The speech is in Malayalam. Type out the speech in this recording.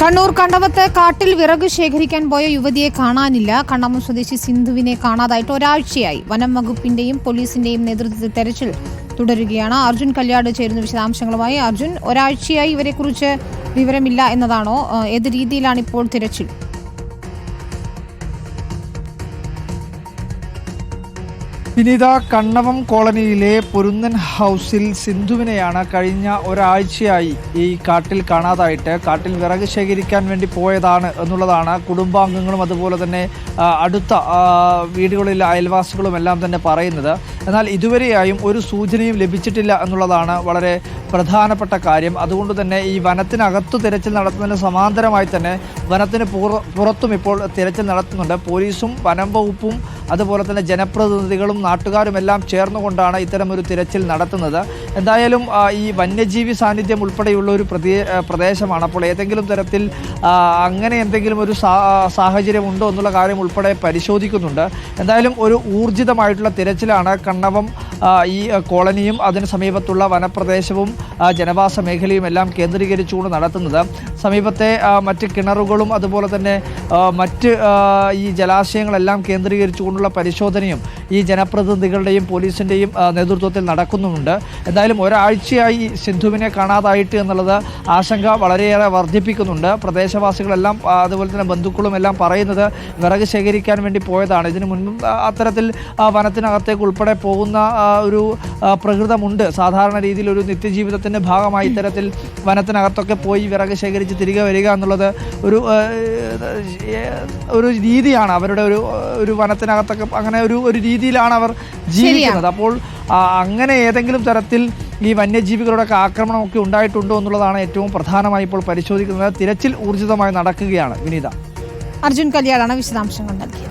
കണ്ണൂർ കണ്ടവത്ത് കാട്ടിൽ വിറക് ശേഖരിക്കാൻ പോയ യുവതിയെ കാണാനില്ല. കണ്ണമ്മ സ്വദേശി സിന്ധുവിനെ കാണാതായിട്ട് ഒരാഴ്ചയായി. വനം വകുപ്പിന്റെയും പോലീസിന്റെയും നേതൃത്വത്തിൽ തെരച്ചിൽ തുടരുകയാണ്. അർജുൻ കല്യാട് ചേരുന്ന വിശദാംശങ്ങളുമായി. അർജുൻ ഒരാഴ്ചയായി ഇവരെക്കുറിച്ച് വിവരമില്ല എന്നതാണോ? ഏത് രീതിയിലാണ് ഇപ്പോൾ തിരച്ചിൽ? വിനീത കണ്ണവം കോളനിയിലെ പൊരുന്നൻ ഹൗസിൽ സിന്ധുവിനെയാണ് കഴിഞ്ഞ ഒരാഴ്ചയായി ഈ കാട്ടിൽ കാണാതായിട്ട്. കാട്ടിൽ വിറക് ശേഖരിക്കാൻ വേണ്ടി പോയതാണ് എന്നുള്ളതാണ് കുടുംബാംഗങ്ങളും അതുപോലെ തന്നെ അടുത്ത വീടുകളിലെ അയൽവാസികളും എല്ലാം തന്നെ പറയുന്നത്. എന്നാൽ ഇതുവരെയായും ഒരു സൂചനയും ലഭിച്ചിട്ടില്ല എന്നുള്ളതാണ് വളരെ പ്രധാനപ്പെട്ട കാര്യം. അതുകൊണ്ട് തന്നെ ഈ വനത്തിനകത്തു തിരച്ചിൽ നടത്തുന്നതിന് സമാന്തരമായി തന്നെ വനത്തിന് പുറ- പുറത്തും ഇപ്പോൾ തിരച്ചിൽ നടത്തുന്നുണ്ട്. പോലീസും വനം വകുപ്പും അതുപോലെ തന്നെ ജനപ്രതിനിധികളും നാട്ടുകാരും എല്ലാം ചേർന്നുകൊണ്ടാണ് ഇത്തരമൊരു തിരച്ചിൽ നടത്തുന്നത്. എന്തായാലും ഈ വന്യജീവി സാന്നിധ്യം ഉൾപ്പെടെയുള്ള ഒരു പ്രദേശമാണ്. അപ്പോൾ ഏതെങ്കിലും തരത്തിൽ അങ്ങനെ എന്തെങ്കിലും ഒരു സാഹചര്യം ഉണ്ടോ എന്നുള്ള കാര്യം ഉൾപ്പെടെ പരിശോധിക്കുന്നുണ്ട്. എന്തായാലും ഒരു ഊർജിതമായിട്ടുള്ള തിരച്ചിലാണ് കണ്ണവം ഈ കോളനിയും അതിന് സമീപത്തുള്ള വനപ്രദേശവും ജനവാസ മേഖലയും എല്ലാം കേന്ദ്രീകരിച്ചുകൊണ്ട് നടത്തുന്നത്. സമീപത്തെ മറ്റ് കിണറുകളും അതുപോലെ തന്നെ മറ്റ് ഈ ജലാശയങ്ങളെല്ലാം കേന്ദ്രീകരിച്ചുകൊണ്ടുള്ള പരിശോധനയും ഈ ജനപ്രതിനിധികളുടെയും പോലീസിന്റെയും നേതൃത്വത്തിൽ നടക്കുന്നുമുണ്ട്. എന്തായാലും ഒരാഴ്ചയായി സിന്ധുവിനെ കാണാതായിട്ട് എന്നുള്ളത് ആശങ്ക വളരെയേറെ വർദ്ധിപ്പിക്കുന്നുണ്ട്. പ്രദേശവാസികളെല്ലാം അതുപോലെ തന്നെ ബന്ധുക്കളും എല്ലാം പറയുന്നത് വിറക് ശേഖരിക്കാൻ വേണ്ടി പോയതാണ്. ഇതിനു മുൻപും അത്തരത്തിൽ വനത്തിനകത്തേക്ക് ഉൾപ്പെടെ പോകുന്ന ഒരു പ്രകൃതമുണ്ട്. സാധാരണ രീതിയിൽ ഒരു നിത്യജീവിതത്തിന്റെ ഭാഗമായി ഇത്തരത്തിൽ വനത്തിനകത്തൊക്കെ പോയി വിറക് ശേഖരിച്ച് തിരികെ വരിക എന്നുള്ളത് ഒരു ഒരു രീതിയാണ്. അവരുടെ ഒരു ഒരു വനത്തിനകത്തൊക്കെ അങ്ങനെ ഒരു ഒരു രീതിയിലാണ് അവർ ജീവിക്കുന്നത്. അപ്പോൾ അങ്ങനെ ഏതെങ്കിലും തരത്തിൽ ഈ വന്യജീവികളുടെ ഒക്കെ ആക്രമണമൊക്കെ ഉണ്ടായിട്ടുണ്ടോ എന്നുള്ളതാണ് ഏറ്റവും പ്രധാനമായി ഇപ്പോൾ പരിശോധിക്കുന്നത്. തിരച്ചിൽ ഊർജിതമായി നടക്കുകയാണ്. വിനീത. അർജുൻ കല്യാണാണ് വിശദാംശങ്ങൾ നൽകിയത്.